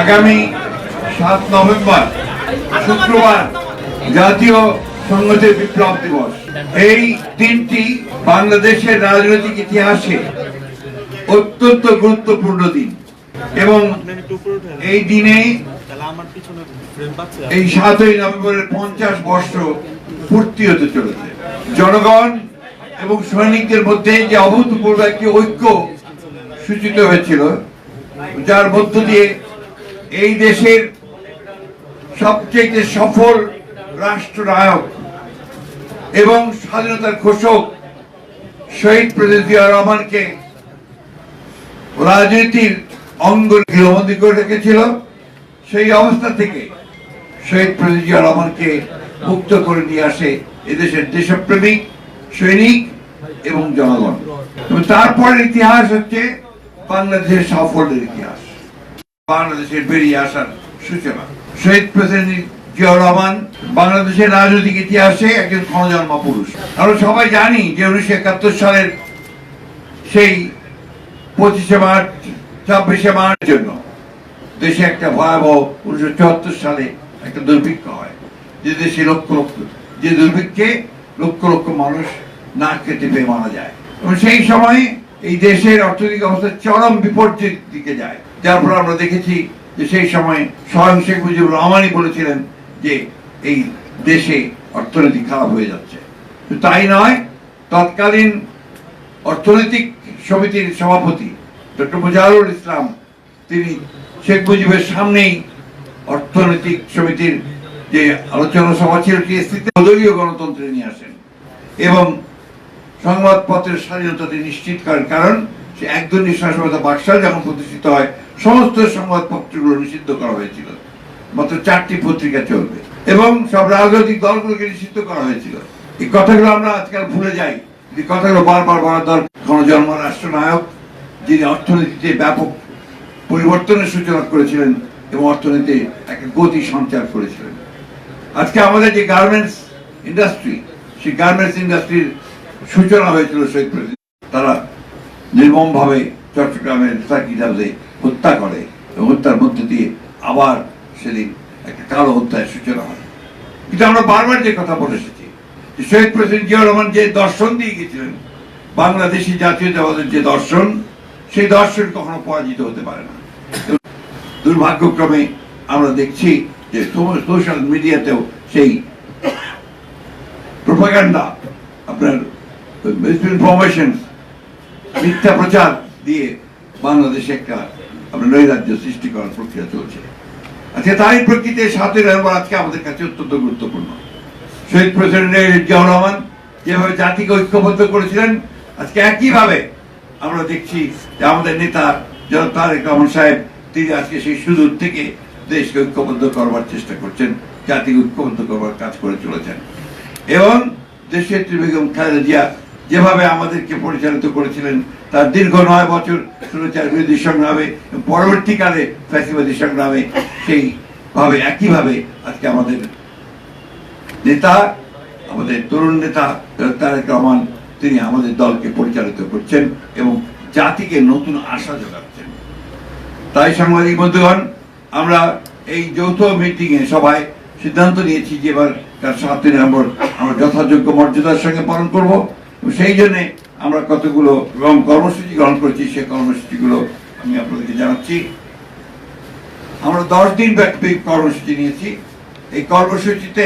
আগামী সাত নভেম্বর, শুক্রবার জাতীয় সংহতির বিপ্লব দিবস। এই দিনটি বাংলাদেশের রাজনৈতিক ইতিহাসে অত্যন্ত গুরুত্বপূর্ণ দিন এবং এই দিনে এই সাতই নভেম্বরের পঞ্চাশ বর্ষ পূর্তি হতে চলেছে। জনগণ এবং সৈনিকদের মধ্যে যে অভূতপূর্ব একটি ঐক্য সূচিত হয়েছিল, যার মধ্য দিয়ে এই দেশের সবচেয়ে সফল রাষ্ট্রনায়ক এবং স্বাধীনতার ঘোষক শহীদ জিয়া রহমানকে রাজনীতির অঙ্গ গৃহবন্দী করে রেখেছিল, সেই অবস্থা থেকে শহীদ জিয়া রহমানকে মুক্ত করে নিয়ে আসে এদেশের দেশপ্রেমিক, সৈনিক এবং জনগণ। তারপরের ইতিহাস হচ্ছে বাংলাদেশের সাফল্যের ইতিহাস। বাংলাদেশের বেরিয়ে আসার সূচনা। শহীদ প্রেসিডেন্ট জিয়াউর রহমান বাংলাদেশের রাজনৈতিক ইতিহাসে একজন ক্ষণজন্মা পুরুষ। আমরা সবাই জানি যে উনিশশো একাত্তর সালের সেই পঁচিশে মার্চ, ছাব্বিশে মার্চ জন্য দেশে একটা ভয়াবহ উনিশশো চুয়াত্তর সালে একটা দুর্ভিক্ষ হয়। যে দেশে লক্ষ লক্ষ, যে দুর্ভিক্ষে লক্ষ লক্ষ মানুষ না খেতে পেয়ে মারা যায়। এবং সেই সময় এই দেশের অর্থনৈতিক অবস্থা চরম বিপর্যয়ের দিকে যায়। ফলে আমরা দেখেছি যে সেই সময় স্বয়ং শেখ মুজিবুর রহমানই বলেছিলেন যে এই দেশে অর্থনীতি খারাপ হয়ে যাচ্ছে। তাই নয়, তৎকালীন অর্থনৈতিক সমিতির সভাপতি ডক্টর মুজাহিরুল ইসলাম, তিনি শেখ মুজিবের সামনেই অর্থনৈতিক সমিতির যে আলোচনা সভা ছিল টিএসসিতে দলীয় গণতন্ত্রে নিয়ে আসেন। এবং সংবাদপত্রের স্বাধীনতা নিশ্চিত করেন। কারণ সে একদলীয় শাসনতা বাকশাল যখন প্রতিষ্ঠিত হয়, সমস্ত সংবাদপত্রগুলো নিষিদ্ধ করা হয়েছিল। মাত্র চারটি পত্রিকা চলবে। এবং সব রাজনৈতিক দলগুলোকে নিষিদ্ধ করা হয়েছিল। এই কথাগুলো আমরা আজকাল ভুলে যাই। এই কথাগুলো বারবার বলার দরকার। গণজন্ম রাষ্ট্রনায়ক যিনি অর্থনীতিতে ব্যাপক পরিবর্তনের সূচনা করেছিলেন এবং অর্থনীতি একটা গতি সঞ্চার করেছিলেন। আজকে আমাদের যে গার্মেন্টস ইন্ডাস্ট্রি, সেই গার্মেন্টস ইন্ডাস্ট্রির সূচনা হয়েছিল শহীদ তারা নির্মমভাবে চট্টগ্রামের সার্কিট হাউসে হত্যা করে এবং হত্যার মধ্যে দিয়ে আবার সেদিন একটা কালো হত্যার সূচনা হয়। কিন্তু আমরা বারবার যে কথা বলে এসেছি শহীদ প্রেসিডেন্ট জিয়া রহমান যে দর্শন দিয়ে গেছিলেন বাংলাদেশি জাতীয়তাবাদের যে দর্শন, সেই দর্শন কখনো পরাজিত হতে পারে না। দুর্ভাগ্যক্রমে আমরা দেখছি যে সোশ্যাল মিডিয়াতেও সেই প্রোপাগান্ডা, আপনার ইনফরমেশন মিথ্যা প্রচার দিয়ে বাংলাদেশে একটা আপনার নৈরাজ্য সৃষ্টি করার প্রক্রিয়া চলছে। আজকে তারই প্রকৃতিতে সাতই নভেম্বর আজকে আমাদের কাছে অত্যন্ত গুরুত্বপূর্ণ। শহীদ প্রেসিডেন্ট জিয়াউর রহমান যেভাবে জাতিকে ঐক্যবদ্ধ করেছিলেন, আজকে একইভাবে আমরা দেখছি যে আমাদের নেতা যারা তারেক রহমান সাহেব, তিনি আজকে সেই সুদূর থেকে দেশকে ঐক্যবদ্ধ করবার চেষ্টা করছেন, জাতিকে ঐক্যবদ্ধ করবার কাজ করে চলেছেন। এবং দেশের বেগম খালেদা জিয়া যেভাবে আমাদেরকে পরিচালিত করেছিলেন, তার দীর্ঘ নয় বছর সুরচার বিরোধী সংগ্রামে পরবর্তীকালে ফ্যাসিবাদী সংগ্রামে সেই ভাবে, একইভাবে আজকে আমাদের নেতা, আমাদের তরুণ নেতা তারেক রহমান, তিনি আমাদের দলকে পরিচালিত করছেন এবং জাতিকে নতুন আশা যোগাচ্ছেন তাই সাংবাদিক বন্ধুগণ, আমরা এই যৌথ মিটিং এ সবাই সিদ্ধান্ত নিয়েছি যে এবার তার সাতই নভেম্বর আমরা যথাযোগ্য মর্যাদার সঙ্গে পালন করব। সেই জন্য আমরা কতগুলো এবং কর্মসূচি গ্রহণ করেছি, সেই কর্মসূচিগুলো আমি আপনাদেরকে জানাচ্ছি। আমরা দশ দিন ব্যাপী কর্মসূচি নিয়েছি। এই কর্মসূচিতে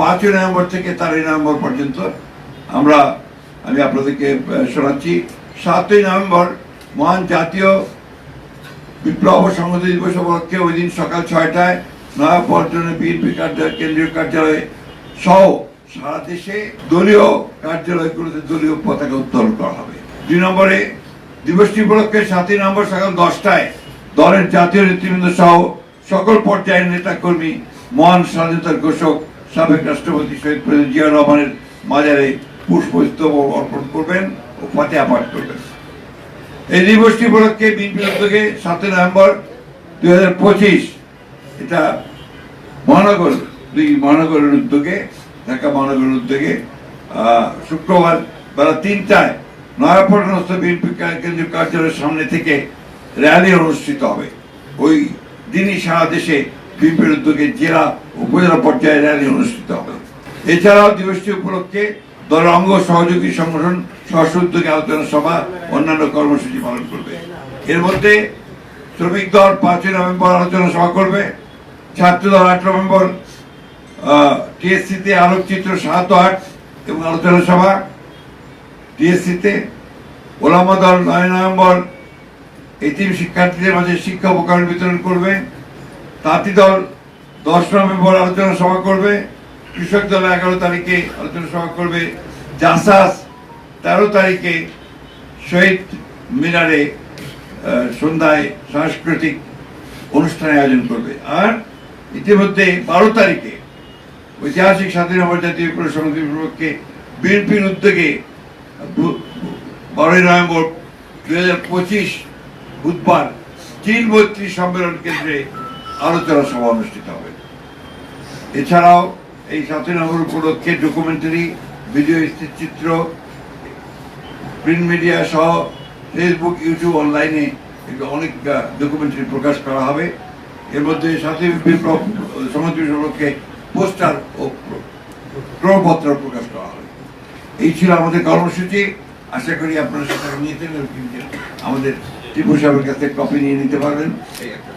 পাঁচই নভেম্বর থেকে তেরোই নভেম্বর পর্যন্ত আমরা, আমি আপনাদেরকে শোনাচ্ছি। সাতই নভেম্বর মহান জাতীয় বিপ্লব সংহতি দিবস উপলক্ষে ওই দিন সকাল ছয়টায় নয়া পল্টনে বিএনপি কার্যালয় কেন্দ্রীয় কার্যালয়ে সহ সারা দেশে দলীয় কার্যালয়গুলোতে দলীয় পতাকা উত্তোলন করা হবে। দুই নম্বরে দিবসটি উপলক্ষে সাতই নম্বর সকাল দশটায় দলের জাতীয় নেতৃবৃন্দ সহ সকল পর্যায়ের নেতা কর্মী মহান স্বাধীনতার ঘোষক, সাবেক রাষ্ট্রপতি শহীদ প্রেসিডেন্ট জিয়া রহমানের মাজারে পুষ্পস্তব অর্পণ করবেন ও ফাতেহা পাঠ করবেন। এই দিবসটি উপলক্ষে বিএনপি উদ্যোগে সাতই নভেম্বর দুই হাজার পঁচিশ এটা মহানগর, দুই মহানগরের উদ্যোগে ঢাকা মহানগরের উদ্যোগে শুক্রবার বেলা তিনটায় নয়াপট্টনস্থ বিএনপি কেন্দ্রীয় কার্যালয়ের সামনে থেকে র্যালি অনুষ্ঠিত হবে। ওই দিনই সারা দেশে বিএনপির উদ্যোগে জেলা উপজেলা পর্যায়ে র্যালি অনুষ্ঠিত হবে। এছাড়াও দিবসটি উপলক্ষে দলের অঙ্গ সহযোগী সংগঠন সহস্র উদ্যোগে আলোচনা সভা, অন্যান্য কর্মসূচি পালন করবে। এর মধ্যে শ্রমিক দল পাঁচই নভেম্বর আলোচনা সভা করবে ছাত্র দল আট নভেম্বর টিএসসিতে আলোকচিত্র সাত আট এবং আলোচনা সভা। টিএসসিতে ওলামা দল নয় নভেম্বর এতিম শিক্ষার্থীদের মাঝে শিক্ষা উপকরণ বিতরণ করবে। তাঁতি দল দশ নভেম্বর আলোচনা সভা করবে। কৃষক দল এগারো তারিখে আলোচনা সভা করবে। জাসাস তেরো তারিখে শহীদ মিনারে সন্ধ্যায় সাংস্কৃতিক অনুষ্ঠানের আয়োজন করবে। আর ইতিমধ্যে বারো তারিখে ঐতিহাসিক স্বাধীন নভর জাতীয় বিপ্লব সমিতির বিপক্ষে বিএনপির উদ্যোগে বারোই নভেম্বর দু হাজার পঁচিশ বুধবার চীন মৈত্রী সম্মেলন কেন্দ্রে আলোচনা সভা অনুষ্ঠিত হবে। এছাড়াও এই সাতই নভেম্বর উপলক্ষে ডকুমেন্টারি, ভিডিও চিত্র প্রিন্ট মিডিয়া সহ ফেসবুক, ইউটিউব অনলাইনে অনেক ডকুমেন্টারি প্রকাশ করা হবে। এর মধ্যে সাথী বিপ্লব সমাজ উপলক্ষে পোস্টার ও প্রপত্র প্রকাশ করা হবে এই ছিল আমাদের কর্মসূচি। আশা করি আপনারা সেটা নিয়েছেন আমাদের টিপু সাহেবের কাছে কপি নিয়ে নিতে পারবেন। এই একটা